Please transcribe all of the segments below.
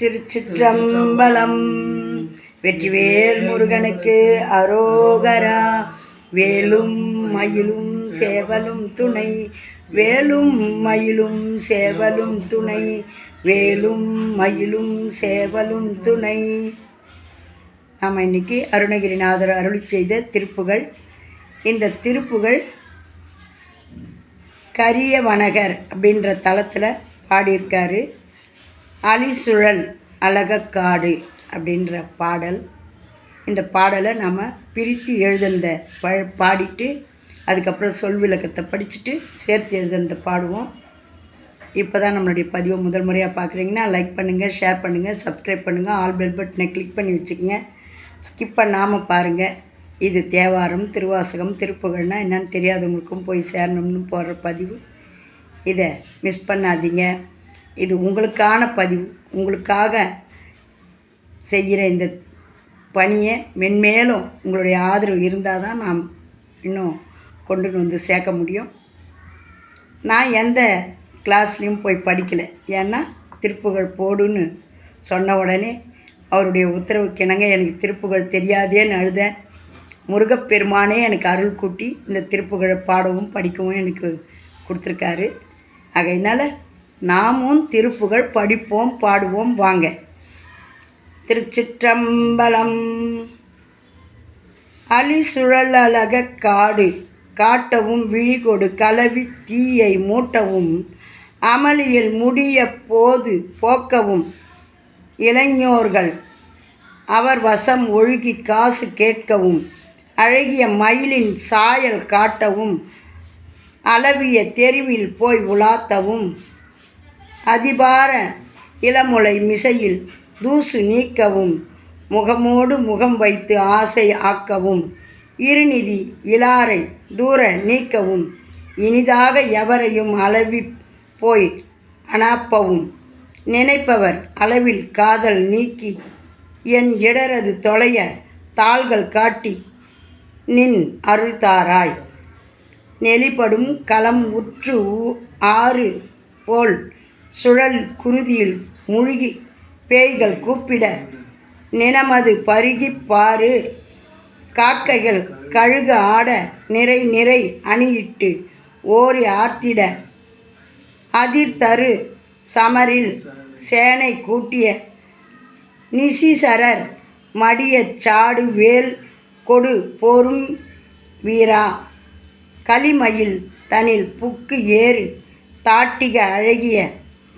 திருச்சிற்றம்பலம். வெற்றிவேல் முருகனுக்கு அரோகரா. வேலும் மயிலும் சேவலும் துணை. வேலும் மயிலும் சேவலும் துணை. வேலும் மயிலும் சேவலும் துணை. நாம் இன்னைக்கு அருணகிரிநாதர் அருளி செய்த திருப்புகள். இந்த திருப்புகள் கரிய வனகர் அப்படின்ற தளத்தில் பாடியிருக்காரு. அலிசுழல் அழகக்காடு அப்படின்ற பாடல். இந்த பாடலை நம்ம பிரித்து எழுதுனத ப பாடிட்டு அதுக்கப்புறம் சொல் விளக்கத்தை படிச்சுட்டு சேர்த்து எழுதுனத பாடுவோம். இப்போ தான் நம்மளுடைய பதிவை முதல் முறையாக பார்க்குறீங்கன்னா லைக் பண்ணுங்கள் ஷேர் பண்ணுங்கள் சப்ஸ்கிரைப் பண்ணுங்கள் ஆல் பெல் பட்டனை கிளிக் பண்ணி வச்சுக்கோங்க. ஸ்கிப் பண்ணாமல் பாருங்கள் இது தேவாரம் திருவாசகம் திருப்புகழ்னா என்னென்னு தெரியாதவங்களுக்கும் போய் சேரணும்னு போடுற பதிவு. இதை மிஸ் பண்ணாதீங்க. இது உங்களுக்கான பதிவு. உங்களுக்காக செய்கிற இந்த பணியை மென்மேலும் உங்களுடைய ஆதரவு இருந்தால் தான் நாம் இன்னும் கொண்டு வந்து சேர்க்க முடியும். நான் எந்த கிளாஸ்லேயும் போய் படிக்கலை. ஏன்னா திருப்புகழ் போடுன்னு சொன்ன உடனே அவருடைய உத்தரவு கிணங்க எனக்கு திருப்புகழ் தெரியாதேன்னு அழுதேன் முருகப்பெருமானே எனக்கு அருள் கூட்டி இந்த திருப்புகழை பாடவும் படிக்கவும் எனக்கு கொடுத்துருக்காரு. ஆகையினால் நாமும் திருப்புகழ் படிப்போம் பாடுவோம் வாங்க. திருச்சிற்றம்பலம். அலிசுழல் அழக காடு காட்டவும் விழிகொடு கலவி தீயை மூட்டவும் அமளியில் முடிய போது போக்கவும் இளைஞர்கள் அவர் வசம் ஒழுகி காசு கேட்கவும் அழகிய மயிலின் சாயல் காட்டவும் அளவிய தெருவில் போய் உலாத்தவும் அதிபார இளமுலை மிசையில் தூசு நீக்கவும் முகமோடு முகம் வைத்து ஆசை ஆக்கவும் இருநிதி இலாரை தூர நீக்கவும் இனிதாக எவரையும் அளவி போய் அனாப்பவும் நினைப்பவர் அளவில் காதல் நீக்கி என் இடரது தொலைய தாள்கள் காட்டி நின் அருள்தாராய் நெளிப்படும் களம் உற்று ஆறு போல் சுழல் குருதியில் முழுகி பேய்கள் கூப்பிட நினமது பருகிப் பாரு காக்கைகள் கழுகு ஆட நிறை நிறை அணியிட்டு ஓரி ஆர்த்திட. அதிர்தரு சமரில் சேனை கூட்டிய நிசிசரர் மடியச் சாடு வேல் கொடு போரும் வீரா. களிமயில் தனில் புக்கு ஏறு தாட்டிக அழகிய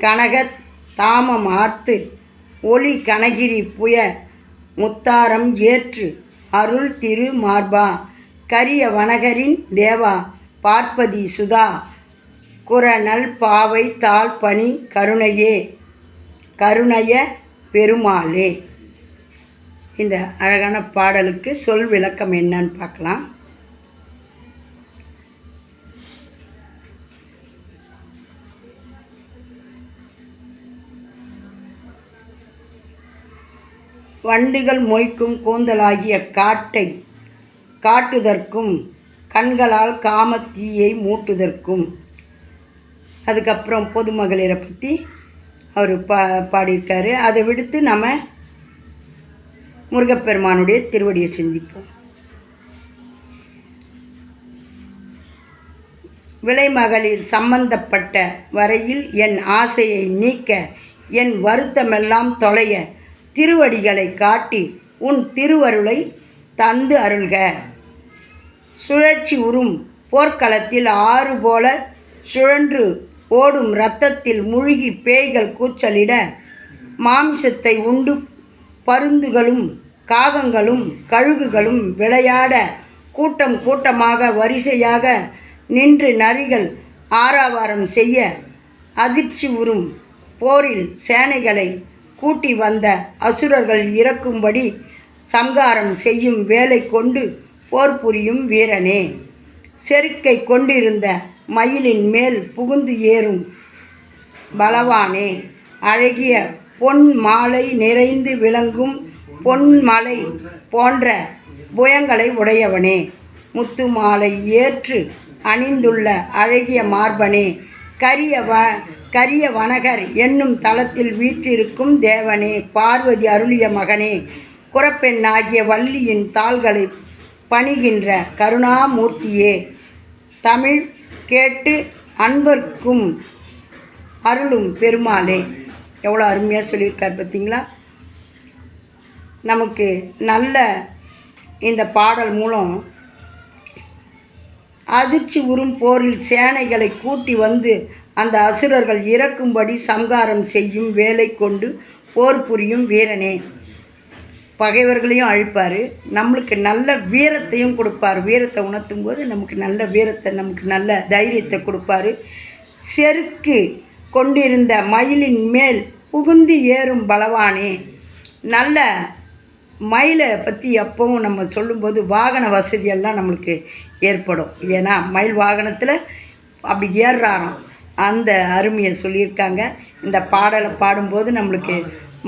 கனகத் தாமம் ஆர்த்து ஒளி கனகிரி புய முத்தாரம் ஏற்று அருள் திரு மார்பா. கரிய வனகரின் தேவா பார்ப்பதி சுதா. குரநல் பாவை தாழ் பனி கருணையே கருணைய பெருமாளே. இந்த அழகான பாடலுக்கு சொல் விளக்கம் என்னன்னு பார்க்கலாம். வண்டுகள் மொய்க்கும் கூந்தலாகிய காட்டை காட்டுதற்கும் கண்களால் காமத்தீயை மூட்டுதற்கும். அதுக்கப்புறம் பொதுமகளிரை பற்றி அவர் பா பாடியிருக்காரு. அதை விடுத்து நம்ம முருகப்பெருமானுடைய திருவடியை சிந்திப்போம். விலைமகளிர் சம்பந்தப்பட்ட வரையில் என் ஆசையை நீக்க என் வருத்தமெல்லாம் தொலைய திருவடிகளை காட்டி உன் திருவருளை தந்து அருள்க. சுழற்சி உறும் போர்க்களத்தில் ஆறு போல சுழன்று ஓடும் இரத்தத்தில் மூழ்கி பேய்கள் கூச்சலிட மாமிசத்தை உண்டு பருந்துகளும் காகங்களும் கழுகுகளும் விளையாட கூட்டம் கூட்டமாக வரிசையாக நின்று நரிகள் ஆராவாரம் செய்ய அதிர்ச்சி உறும் போரில் சேனைகளை கூட்டி வந்த அசுரர்கள் இறக்கும்படி சங்காரம் செய்யும் வேலை கொண்டு போர் புரியும் வீரனே. செருக்கை கொண்டிருந்த மயிலின் மேல் புகுந்து ஏறும் பலவானே. அழகிய பொன் மாலை நிறைந்து விளங்கும் பொன்மலை போன்ற புயங்களை உடையவனே. முத்து மாலை ஏற்று அணிந்துள்ள அழகிய மார்பனே. கரிய வ கரிய வனகர் என்னும் தலத்தில் வீற்றிருக்கும் தேவனே பார்வதி அருளிய மகனே குரப்பெண்ணாகிய வள்ளியின் தாள்களை பணிகின்ற கருணாமூர்த்தியே தமிழ் கேட்டு அன்பர்க்கும் அருளும் பெருமாளே. எவ்வளோ அருமையாக சொல்லியிருக்கார் பார்த்தீங்களா? நமக்கு நல்ல இந்த பாடல் மூலம் அதிர்ச்சி உறும் போரில் சேனைகளை கூட்டி வந்து அந்த அசுரர்கள் இறக்கும்படி சம்காரம் செய்யும் வேலை கொண்டு போர் புரியும் வீரனே. பகைவர்களையும் அழிப்பார். நம்மளுக்கு நல்ல வீரத்தையும் கொடுப்பார். வீரத்தை உணர்த்தும் போது நமக்கு நல்ல வீரத்தை நமக்கு நல்ல தைரியத்தை கொடுப்பாரு. செருக்கு கொண்டிருந்த மயிலின் மேல் புகுந்து ஏறும் பலவானே. நல்ல மயிலை பற்றி எப்பவும் நம்ம சொல்லும்போது வாகன வசதியெல்லாம் நம்மளுக்கு ஏற்படும். ஏன்னா மயில் வாகனத்தில் அப்படி ஏறுறாராம். அந்த அருமையை சொல்லியிருக்காங்க. இந்த பாடலை பாடும்போது நம்மளுக்கு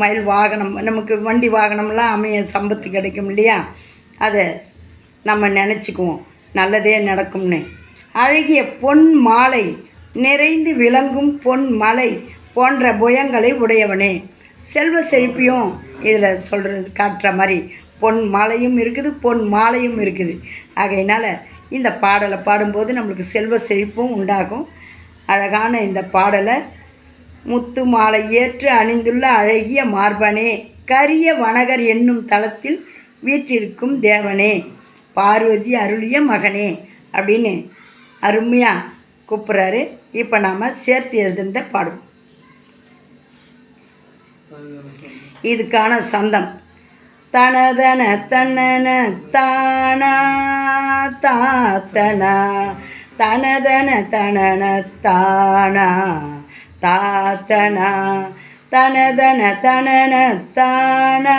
மயில் வாகனம் நமக்கு வண்டி வாகனம்லாம் அமைய சம்பத்து கிடைக்கும் இல்லையா? அதை நம்ம நினச்சிக்குவோம். நல்லதே நடக்கும்னு. அழகிய பொன் மாலை நிறைந்து விளங்கும் பொன் மலை போன்ற புயங்களை உடையவனே. செல்வ செழிப்பையும் இதில் சொல்கிறது காட்டுற மாதிரி பொன் மாலையும் இருக்குது பொன் மாலையும் இருக்குது. ஆகையினால் இந்த பாடலை பாடும்போது நம்மளுக்கு செல்வ செழிப்பும் உண்டாகும். அழகான இந்த பாடலை முத்து மாலை ஏற்று அணிந்துள்ள அழகிய மார்பனே கரிய வனகர் என்னும் தலத்தில் வீற்றிருக்கும் தேவனே பார்வதி அருளிய மகனே அப்படின்னு அருமையாக கூப்பிட்றாரு. இப்போ நாம் சேர்த்து எழுதுனத பாடுவோம். இதுக்கான சந்தம். தனதன தன்னன தானா தாத்தனா தனதன தனன தானா தாத்தனா தனதன தனன தானா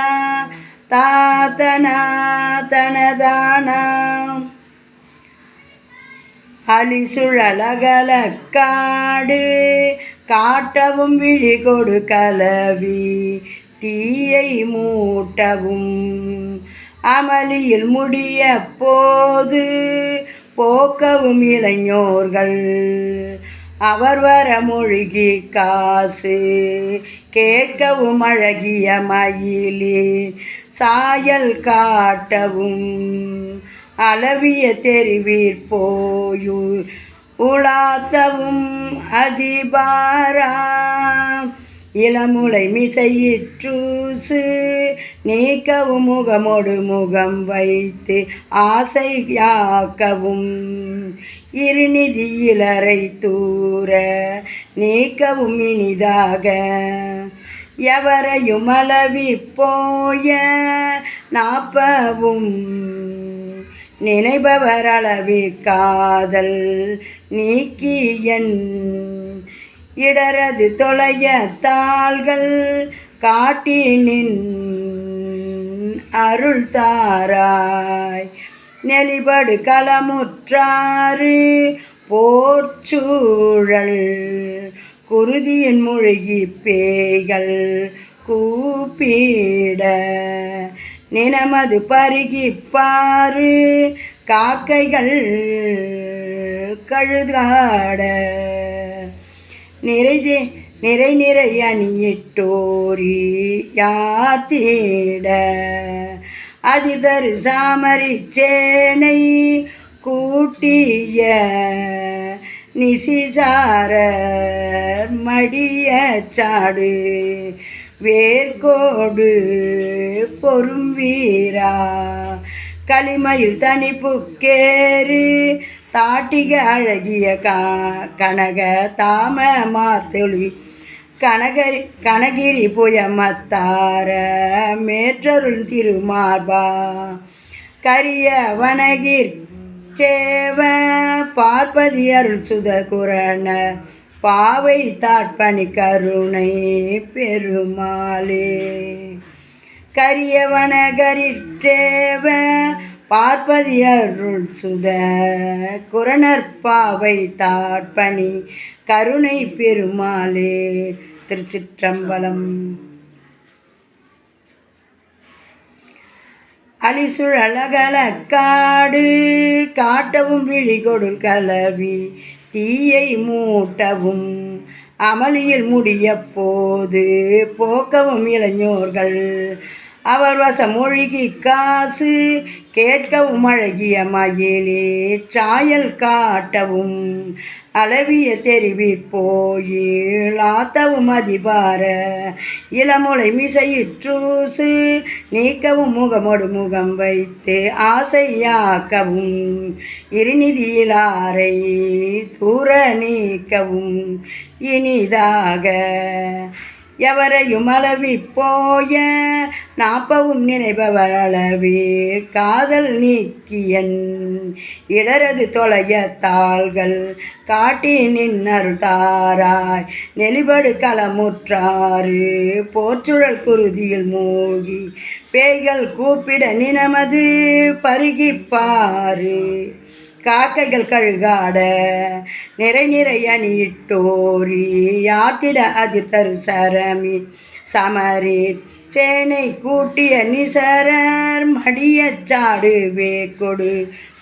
தாத்தனா தனதானா. அலிசுழலகல காடு காட்டவும் விழி கொடு கலவி தீயை மூட்டவும். அமளியில் முடிய போது போக்கவும் இளைஞர்கள். அவர் வர மொழிகி காசு கேட்கவும் அழகிய மயிலில் சாயல் காட்டவும் அளவிய தெரிவீர் போயுள் உலாத்தவும் அதிபாரா. இளமுலை மிசையிற்றூசு நீக்கவும் முகமொடு முகம் வைத்து ஆசையாக்கவும் இருநிதி இலரை தூர நீக்கவும் இனிதாக. எவரையும் அளவி போய நாப்பவும். நினைபவர் அளவிற்காதல் நீக்கி இடரது தொலைய தாள்கள் காட்டினின் அருள் தாராய். நெளிபடு களமுற்றாறு போர்ச்சூழல் குருதியின் மூழ்கி பேய்கள் கூப்பிட. நினமது பருகிப்பாறு பாரு காக்கைகள் கழுதாட. நிறைதே நிறை நிறைய அணியிட்டோரி யார் தேட? அதிதரு சாமரி சேனை கூட்டிய நிசிசார மடிய சாடு வேர்கோடு பொறும் வீரா களிமயில் தனிப்புக்கேறு தாட்டிக அழகிய கா கனக தாம மாத்தொளி கனகரி கனகிரி புயமத்தார மேற்றருள் திருமார்பா கரிய வனகிர் கேவ பார்ப்பதி அருள் சுதகுரண பாவை தாட்பணி கருணை பெருமாளே. கரியவன பார்ப்பதியருள் சுத குரணர் பாவை தாட்பணி கருணை பெருமாளே திருச்சிற்றம்பலம். அலிசுழலகல காடு காட்டவும் விழிகொடுல் கலவி தீயை மூட்டவும் அமளியில் முடிய போது போக்கவும் இளைஞர்கள் அவர் வசம் மூழ்கி காசு கேட்கவும் அழகிய மயிலே சாயல் காட்டவும் அளவிய தெரிவிப்போயிலாத்தவும் அதிபார இளமுலை மிசையிற்றூசு நீக்கவும் முகமொடு முகம் வைத்து ஆசையாக்கவும் இருநிதியிலாரை தூர நீக்கவும் இனிதாக எவரையும் அளவி போய நாப்பவும் நினைபவளவீர் காதல் நீக்கியன் இடரது தொலைய தாள்கள் காட்டி நின்னருள் தாராய் நெளிபடு களமுற்றாறு போற்றுழல் குருதியில் மூழ்கி பேய்கள் கூப்பிட நினமது பருகிப்பாரு காக்கைகள் கழுகாட நிறை நிறை அணியிட்டோரி யாத்திட அதிர்தரு சரமி சமரீர் சேனை கூட்டிய நிசரர் மடியச் சாடுவே கொடு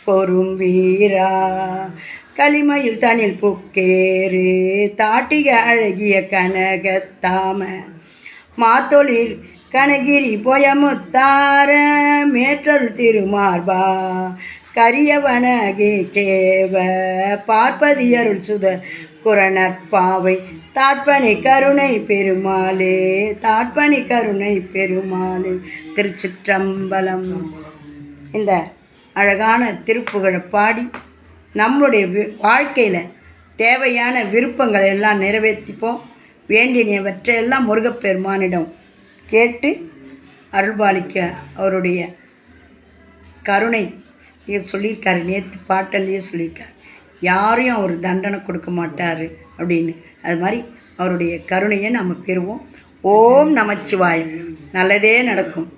பொறும் வீரா. களிமையில் தனில் புக்கேறு தாட்டிக அழகிய கனகத்தாம மாத்தொழில் கனகிரி பொயமுத்தார மேற்றல் திருமார்பா கரியவனகே கேவ பார்ப்பதியருள் சுத குரணற்பாவை தாட்பணி கருணை பெருமாளே தாட்பணி கருணை பெருமாளே திருச்சிற்றம்பலம். இந்த அழகான திருப்புகழை பாடி நம்மளுடைய வாழ்க்கையில் தேவையான விருப்பங்களை எல்லாம் நிறைவேற்றிப்போம் வேண்டியவற்றையெல்லாம் முருகப்பெருமானிடம் கேட்டு அருள்பாலிக்க அவருடைய கருணை இது சொல்லியிருக்காரு நேற்று பாட்டல்லையே சொல்லியிருக்காரு. யாரையும் அவர் தண்டனை கொடுக்க மாட்டார் அப்படின்னு. அது மாதிரி அவருடைய கருணையை நம்ம பெறுவோம். ஓம் நமச்சிவாயம். நல்லதே நடக்கும்.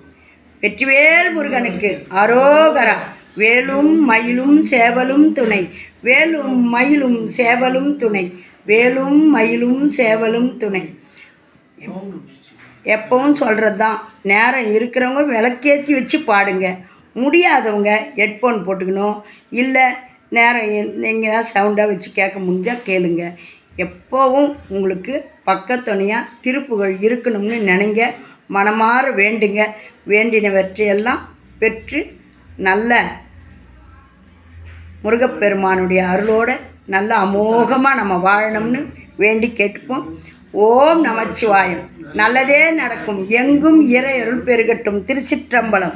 வெற்றிவேல் முருகனுக்கு அரோகரா. வேலும் மயிலும் சேவலும் துணை. வேலும் மயிலும் சேவலும் துணை. வேலும் மயிலும் சேவலும் துணை. எப்பவும் சொல்கிறது தான் நேரம் இருக்கிறவங்க விளக்கேற்றி வச்சு பாடுங்க. முடியாதவங்க ஹெட்ஃபோன் போட்டுக்கணும். இல்லை நேரம் எங்கேயா சவுண்டாக வச்சு கேட்க முடிஞ்சால் கேளுங்க. எப்போவும் உங்களுக்கு பக்கத்துணையாக திருப்புகழ் இருக்கணும்னு நினைங்க. மனமாற வேண்டுங்க. வேண்டினவற்றையெல்லாம் பெற்று நல்ல முருகப்பெருமானுடைய அருளோடு நல்ல அமோகமாக நம்ம வாழணும்னு வேண்டி கேட்டுப்போம். ஓம் நமச்சிவாயம். நல்லதே நடக்கும். எங்கும் இறையருள் பெருகட்டும். திருச்சிற்றம்பலம்.